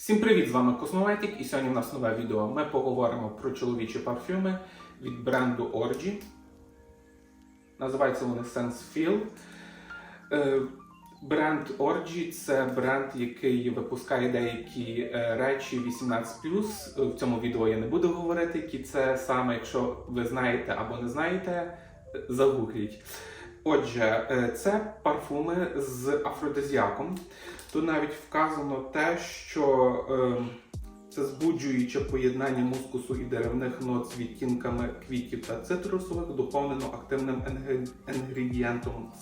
Всім привіт! З вами Космоветік і сьогодні в нас нове відео. Ми поговоримо про чоловічі парфюми від бренду Orgy. Називаються вони Sense Feel. Е, Бренд Orgy це бренд, який випускає деякі е, речі 18. Е, В цьому відео я не буду говорити, які це саме, якщо ви знаєте або не знаєте, загугліть. Отже, е, це парфуми з афродизіаком. Тут навіть вказано те, що е, це збуджуюче поєднання мускусу і деревних нот з відтінками квітів та цитрусових, доповнено активним інгредієнтом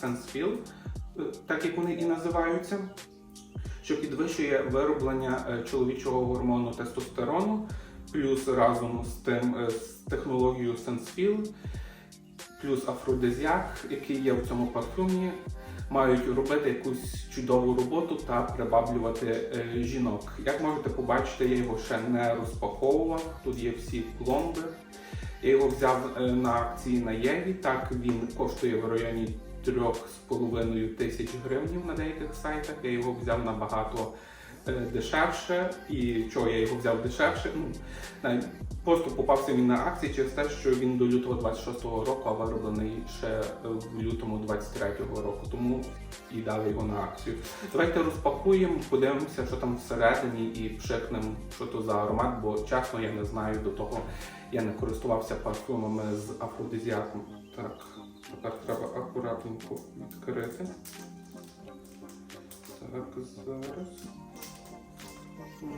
е, так як вони і називаються, що підвищує вироблення е, чоловічого гормону тестостерону, плюс разом з тим е, з технологією Sensefeel, плюс афродизіак, який є в цьому парфумі, мають робити якусь чудову роботу та приваблювати е, жінок. Як можете побачити, я його ще не розпаковував. Тут є всі пломби. Я його взяв е, на акції на Єві. Так він коштує в районі 3,5 тисяч гривень на деяких сайтах. Я його взяв набагато дешевше. І чого я його взяв дешевше? Ну, Просто попався він на акції через те, що він до лютого 26-го року, а вироблений ще е, в лютому 23-го року. Тому і дали його на акцію. Давайте розпакуємо, подивимося, що там всередині, і пшикнемо, що то за аромат, бо чесно я не знаю до того. Я не користувався парфумами з афродизіаком. Так, тепер треба акуратненько відкрити. Так, зараз. Не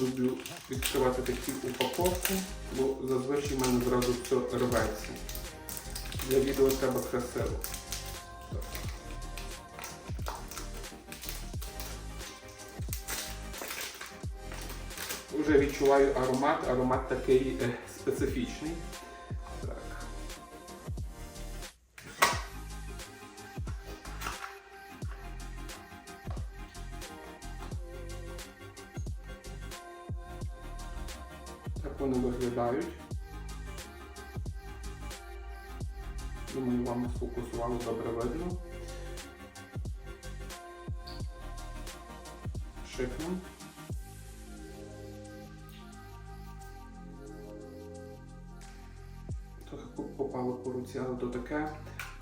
люблю відкривати такі упаковки, бо зазвичай в мене зразу все рветься. Для відео треба красиво. Вже відчуваю аромат, аромат такий е, специфічний. Так. Так вони виглядають. Думаю, вам сфокусувало добре видно. Шикну. Попало по руці, але то таке.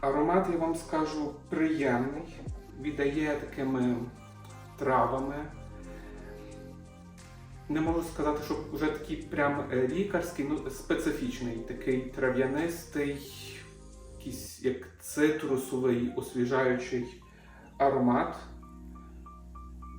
Аромат, я вам скажу, приємний. Віддає такими травами. Не можу сказати, що вже такий прям е, лікарський, ну специфічний, такий трав'янистий, якийсь як цитрусовий, освіжаючий аромат.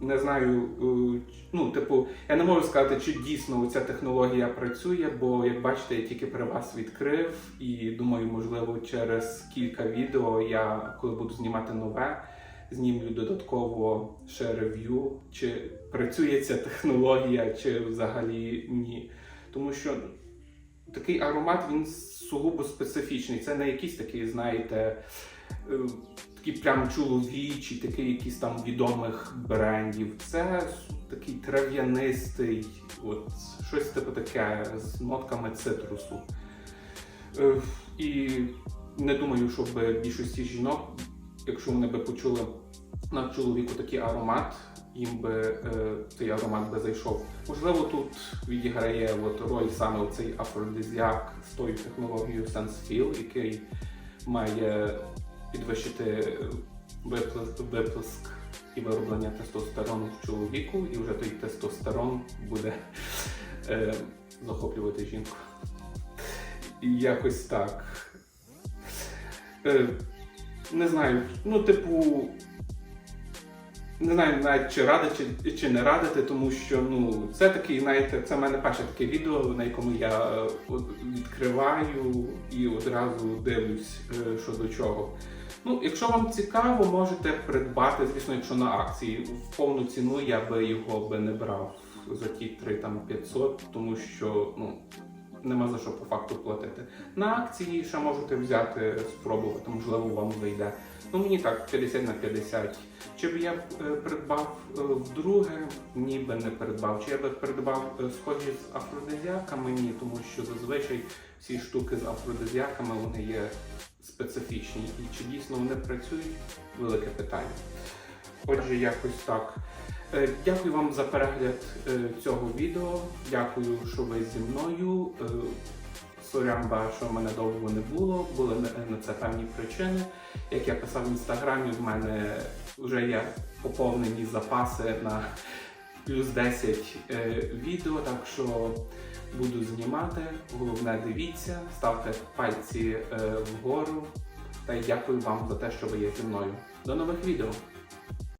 Не знаю, е, ну, типу, я не можу сказати, чи дійсно ця технологія працює, бо як бачите, я тільки при вас відкрив і думаю, можливо, через кілька відео я, коли буду знімати нове, знімлю додатково ще рев'ю, чи працює ця технологія, чи взагалі ні. Тому що такий аромат він сугубо специфічний. Це не якийсь такий, знаєте, е, такий прям чоловічий, такий якийсь там відомих брендів. Це такий трав'янистий, от щось типу таке з нотками цитрусу. Е, І не думаю, щоб більшості жінок, якщо вони би почули на чоловіку такий аромат, їм би е, цей аромат би зайшов. Можливо, тут відіграє от роль саме цей афродизіак з тою технологією SenseFeel, який має підвищити виплеск, виплеск і вироблення тестостерону в чоловіку, і вже той тестостерон буде е, захоплювати жінку. Якось так. Е, не знаю, ну, типу, не знаю навіть чи радити, чи, чи не радити, тому що ну, це такий, знаєте, це в мене перше таке відео, на якому я е, відкриваю і одразу дивлюсь, е, що до чого. Ну, якщо вам цікаво, можете придбати, звісно, якщо на акції в повну ціну я би його би не брав за ті 3 там 500, тому що ну, нема за що по факту платити. На акції ще можете взяти, спробувати, можливо, вам вийде. Ну мені так 50 на 50. Чи б я е, придбав е, вдруге? Ні, би не придбав. Чи я би придбав е, схожі з афродизіаками? Ні, тому що зазвичай всі штуки з афродизіаками вони є специфічні. І чи дійсно вони працюють? Велике питання. Отже, якось так. Е, Дякую вам за перегляд е, цього відео. Дякую, що ви зі мною. Е, Сорямба, що в мене довго не було, були на це певні причини. Як я писав в інстаграмі, в мене вже є поповнені запаси на плюс 10 е, відео, так що буду знімати. Головне, дивіться, ставте пальці вгору. Та й дякую вам за те, що ви є зі мною. До нових відео!